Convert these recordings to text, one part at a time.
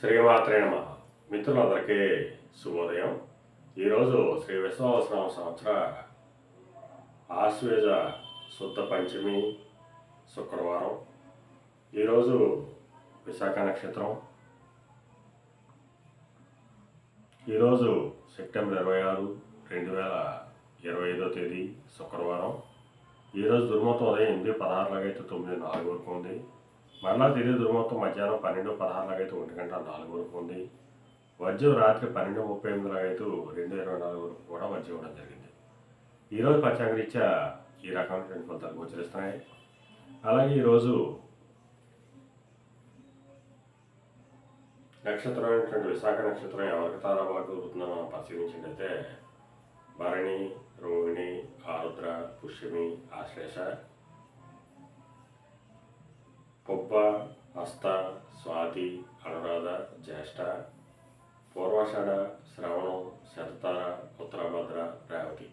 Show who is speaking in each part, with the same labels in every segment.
Speaker 1: శ్రీమాత్రే నమ. మిత్రులందరికీ శుభోదయం. ఈరోజు శ్రీ విశ్వావసనామ సంవత్సర ఆశ్వేజ శుద్ధ పంచమి శుక్రవారం. ఈరోజు విశాఖ నక్షత్రం. ఈరోజు సెప్టెంబర్ ఇరవై ఆరు రెండు వేల ఇరవై ఐదో తేదీ శుక్రవారం. ఈరోజు దుర్మతం ఉదయం ఎనిమిది పదహారులాగైతే తొమ్మిది నాలుగు వరకు ఉంది. మరలా తిరిగి దుర్మతం మధ్యాహ్నం పన్నెండు పదహారులాగైతే ఒంటి గంట నాలుగు వరకు ఉంది వజ్రం రాత్రి పన్నెండు ముప్పై ఎనిమిదిలాగైతే రెండు ఇరవై నాలుగు వరకు కూడా వజ్రం ఇవ్వడం జరిగింది. ఈరోజు పంచాంగరీత్యా ఈ రకమైనటువంటి ఫలితాలు గోచరిస్తున్నాయి. అలాగే ఈరోజు నక్షత్రం అయినటువంటి విశాఖ నక్షత్రం ఎవరికి తారాబాటు కుదురుతుందో మనం పరిశీలించినట్లయితే భరణి రోహిణి ఆరుద్ర పుష్యమి ఆశ్లేష పుబ్బ హస్త స్వాతి అనురాధ జ్యేష్ఠ పూర్వాషాఢ శ్రవణం శతతార ఉత్తరాభద్ర రేవతి.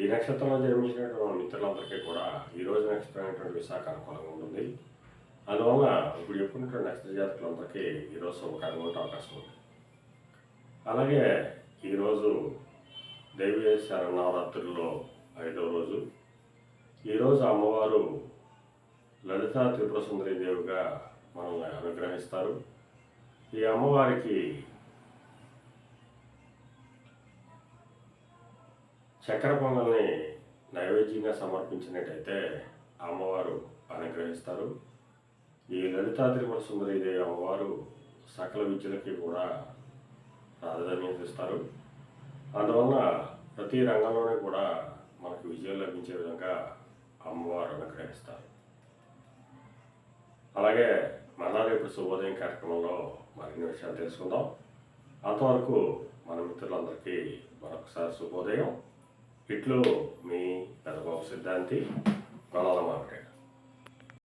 Speaker 1: ఈ నక్షత్రంలో జన్మించినటువంటి మిత్రులందరికీ కూడా ఈ రోజు నక్షత్రం అయినటువంటి విశాఖ అనుకూలంగా ఉంటుంది. అందువల్ల ఇప్పుడు చెప్పుకున్నటువంటి నక్షత్ర జాతకులందరికీ ఈరోజు శుభకరంగా ఉండే అవకాశం ఉంది. అలాగే ఈరోజు దైవీ శరణవరాత్రుల్లో ఐదో రోజు. ఈరోజు అమ్మవారు లలితా త్రిపురసుందరి దేవిగా మనల్ని అనుగ్రహిస్తారు. ఈ అమ్మవారికి చక్కెర పొంగల్ని నైవేద్యంగా సమర్పించినట్టయితే అమ్మవారు అనుగ్రహిస్తారు. ఈ లలితా త్రిపుర సుందరి దేవి అమ్మవారు సకల విద్యలకి కూడా ప్రాధాన్యత ఇస్తారు. అందువలన ప్రతి రంగంలోనే కూడా మనకు విజయం లభించే విధంగా అమ్మవారు అనుగ్రహిస్తారు. అలాగే మళ్ళా రేపు శుభోదయం కార్యక్రమంలో మరిన్ని విషయాలు తెలుసుకుందాం. అంతవరకు మన మిత్రులందరికీ మరొకసారి శుభోదయం. ఇట్లు మీ పెద్దబాబు సిద్ధాంతి గొలాల మార్కెట్.